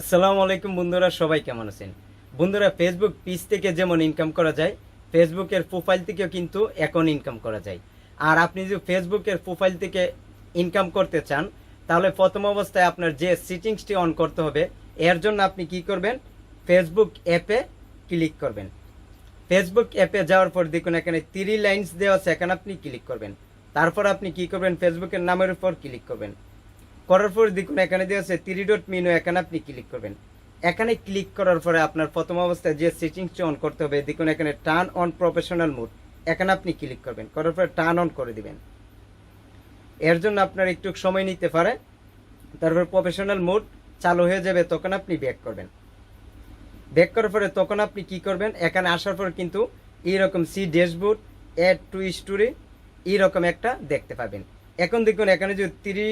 আসসালামু আলাইকুম বন্ধুরা, সবাই কেমন আছেন? বন্ধুরা ফেসবুক পেজ থেকে যেমন ইনকাম করা যায় ফেসবুকের প্রোফাইল থেকেও কিন্তু এখন ইনকাম করা যায়। আর আপনি যদি ফেসবুকের প্রোফাইল থেকে ইনকাম করতে চান, তাহলে প্রথম অবস্থায় আপনার যে সেটিংসটি অন করতে হবে, এর জন্য আপনি কি করবেন? ফেসবুক অ্যাপে ক্লিক করবেন। ফেসবুক অ্যাপে যাওয়ার পর দেখুন, এখানে থ্রি লাইন্স দেওয়া আছে আপনি ক্লিক করবেন। তারপর আপনি কি করবেন? ফেসবুকের নামের উপর ক্লিক করবেন। করার পর দেখুন, এখানে দেওয়া আছে থ্রি ডট মেনু এখানে আপনি ক্লিক করবেন। এখানে ক্লিক করার পরে আপনার প্রথম অবস্থায় যে সেটিংসটি অন করতে হবে, দেখুন এখানে টার্ন অন প্রফেশনাল মুড এখানে আপনি ক্লিক করবেন। করার পরে টার্ন অন করে দিবেন। এর জন্য আপনার একটু সময় নিতে পারে। তারপর প্রফেশনাল মুড চালু হয়ে যাবে, তখন আপনি ব্যাক করবেন। ব্যাক করার পরে তখন আপনি কি করবেন, এখানে আসার পর কিন্তু এইরকম C dashboard add to story এইরকম একটা দেখতে পাবেন। এখন দেখুন, এখানে যদি থ্রি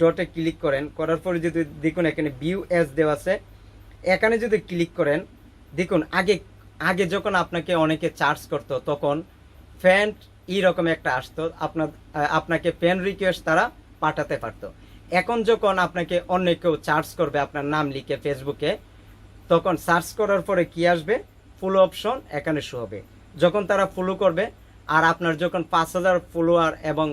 ডটে ক্লিক করেন, করার পরে যদি দেখুন, এখানে ভিউ এস দেওয়া আছে, এখানে যদি ক্লিক করেন, দেখুন, আগে আগে যখন আপনাকে অনেকে চার্জ করতো, তখন ফ্যান এইরকম একটা আসতো, আপনার আপনাকে ফ্যান রিকোয়েস্ট তারা পাঠাতে পারতো। এখন যখন আপনাকে অন্য কেউ চার্জ করবে আপনার নাম লিখে ফেসবুকে তখন সার্চ করার পরে কি আসবে? ফুল অপশন এখানে শো হবে। যখন তারা ফলো করবে, আর আপনার যখন পাঁচ হাজার ফলোয়ার এবং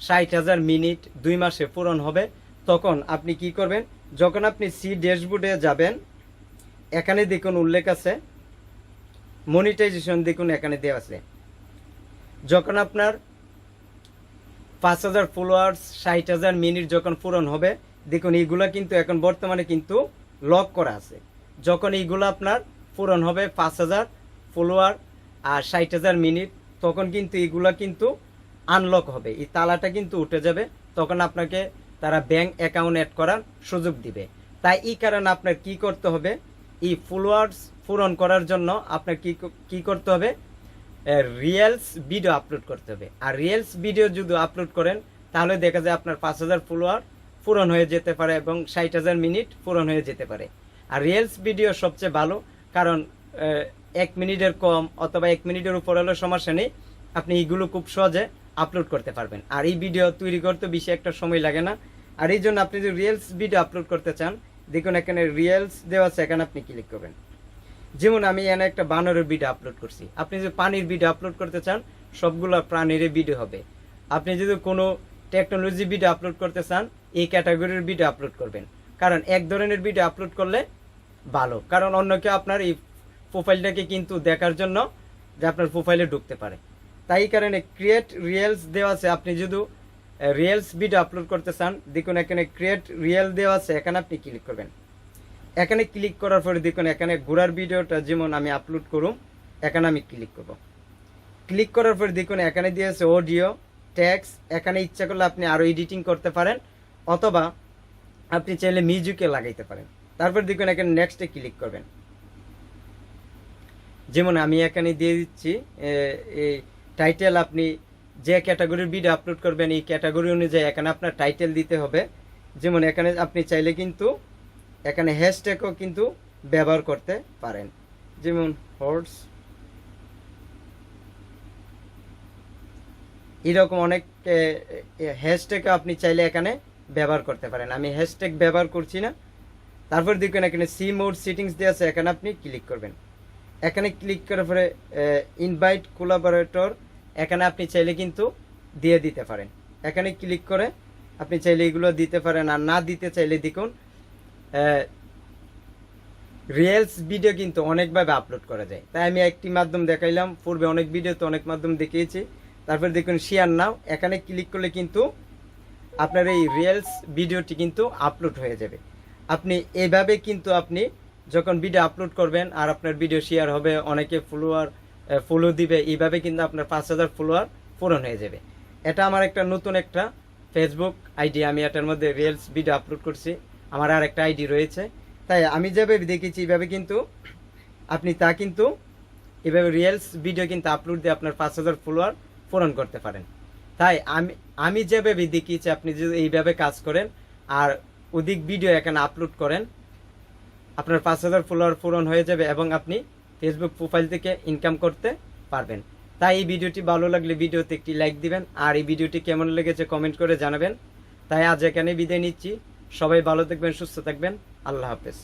ষাট হাজার মিনিট দুই মাসে পূরণ হবে। তখন আপনি কি করবেন? যখন আপনি সি ড্যাশবোর্ডে যাবেন, এখানে দেখুন উল্লেখ আছে। মনিটাইজেশন দেখুন এখানে দেওয়া আছে। যখন আপনার পাঁচ হাজার ফলোয়ার্স ষাট হাজার মিনিট যখন পূরণ হবে, দেখুন এইগুলা কিন্তু এখন বর্তমানে কিন্তু লক করা আছে। যখন এইগুলো আপনার পূরণ হবে পাঁচ হাজার ফলোয়ার আর ষাট হাজার মিনিট, তখন কিন্তু এইগুলা কিন্তু আনলক হবে। এই তালাটা কিন্তু উঠে যাবে, তখন আপনাকে তারা ব্যাংক অ্যাকাউন্ট অ্যাড করার সুযোগ দিবে। তাই এই কারণে আপনার কি করতে হবে, এই ফলোয়ার্স পূরণ করার জন্য আপনার কি কি করতে হবে রিয়েলস ভিডিও আপলোড করতে হবে। আর রিয়েলস ভিডিও যদি আপলোড করেন, তাহলে দেখা যায় আপনার পাঁচ হাজার ফলোয়ার পূরণ হয়ে যেতে পারে এবং ষাট হাজার মিনিট পূরণ হয়ে যেতে পারে। আর রিয়েলস ভিডিও সবচেয়ে ভালো, কারণ এক মিনিটের কম অথবা এক মিনিটের উপর হলেও সমস্যা নেই। আপনি এইগুলো খুব সহজে আপলোড করতে পারবেন। আর এই ভিডিও তৈরি করতে বেশি একটা সময় লাগে না। আর এই জন্য আপনি যদি রিয়েলস ভিডিও আপলোড করতে চান, দেখুন এখানে রিয়েলস দেওয়া আছে, এখানে আপনি ক্লিক করবেন। যেমন আমি এখানে একটা বানরের ভিডিও আপলোড করছি। আপনি যদি পানির ভিডিও আপলোড করতে চান, সবগুলো প্রাণীর ভিডিও হবে। আপনি যদি কোনো টেকনোলজি ভিডিও আপলোড করতে চান, এই ক্যাটাগরির ভিডিও আপলোড করবেন। কারণ এক ধরনের ভিডিও আপলোড করলে ভালো। কারণ অন্য কেউ আপনার এই প্রোফাইলটাকে কিন্তু দেখার জন্য যে আপনার প্রোফাইলে ঢুকতে পারে। তাই কারণে ক্রিয়েট রিয়েলস দেওয়া আছে। আপনি যদি রিয়েলস ভিডিও আপলোড করতে চান, দেখুন এখানে ক্রিয়েট রিয়েল দেওয়া আছে। এখানে আপনি ক্লিক করবেন। এখানে ক্লিক করার পরে দেখুন, এখানে ঘোরার ভিডিওটা যেমন আমি আপলোড করুম, এখানে আমি ক্লিক করব। ক্লিক করার পরে দেখুন, এখানে দিয়েছে অডিও ট্যাক্স এখানে ইচ্ছা করলে আপনি আরও এডিটিং করতে পারেন, অথবা আপনি চাইলে মিউজিকে লাগাইতে পারেন। তারপর দেখুন, এখানে নেক্সটে ক্লিক করবেন। যেমন আমি এখানে দিয়ে দিচ্ছি টাইটেল আপনি যে ক্যাটাগরির ভিডিও আপলোড করবেন, এই ক্যাটাগরি অনুযায়ী এখানে আপনার টাইটেল দিতে হবে। যেমন এখানে আপনি চাইলে কিন্তু এখানে হ্যাশট্যাগও কিন্তু ব্যবহার করতে পারেন। যেমন হর্স এরকম অনেক হ্যাশট্যাগ আপনি চাইলে এখানে ব্যবহার করতে পারেন। আমি হ্যাশট্যাগ ব্যবহার করছি না। তারপর দেখবেন এখানে সি মোড সিটিংস দেওয়া আছে, এখানে আপনি ক্লিক করবেন। এখানে ক্লিক করার পরে ইনভাইট কোলাবোরেটর এখানে আপনি চাইলে কিন্তু দিয়ে দিতে পারেন। এখানে ক্লিক করে আপনি চাইলে এগুলো দিতে পারেন আর না দিতে চাইলে দেখুন রিয়েলস ভিডিও কিন্তু অনেকভাবে আপলোড করা যায়। তাই আমি একটি মাধ্যম দেখাইলাম, পূর্বে অনেক ভিডিও তো অনেক মাধ্যম দেখিয়েছি। তারপরে দেখুন শেয়ার নাও। এখানে ক্লিক করলে কিন্তু আপনার এই রিয়েলস ভিডিওটি কিন্তু আপলোড হয়ে যাবে। আপনি এভাবে কিন্তু আপনি যখন ভিডিও আপলোড করবেন আর আপনার ভিডিও শেয়ার হবে, অনেকে ফলোয়ার ফলো দিবে, এইভাবে কিন্তু আপনার পাঁচ হাজার ফলোয়ার পূরণ হয়ে যাবে। এটা আমার একটা নতুন একটা ফেসবুক আইডি আমি এটার মধ্যে রিয়েলস ভিডিও আপলোড করছি, আমার আর একটা আইডি রয়েছে। তাই আমি যেভাবে দেখেছি, এইভাবে কিন্তু আপনি তা কিন্তু এভাবে রিয়েলস ভিডিও কিন্তু আপলোড দিয়ে আপনার পাঁচ হাজার ফলোয়ার পূরণ করতে পারেন। তাই আমি আমি যেভাবে দেখিয়েছি, আপনি যদি এইভাবে কাজ করেন আর অধিক ভিডিও এখানে আপলোড করেন আপনার পাঁচ হাজার ফলোয়ার পূরণ হয়ে যাবে এবং আপনি ফেসবুক প্রোফাইল থেকে ইনকাম করতে পারবেন। তাই এই ভিডিওটি ভালো লাগলে ভিডিওতে একটি লাইক দিবেন আর এই ভিডিওটি কেমন লেগেছে কমেন্ট করে জানাবেন। তাই আজ এখানে বিদায় নিচ্ছি। সবাই ভালো থাকবেন, সুস্থ থাকবেন। আল্লাহ হাফেজ।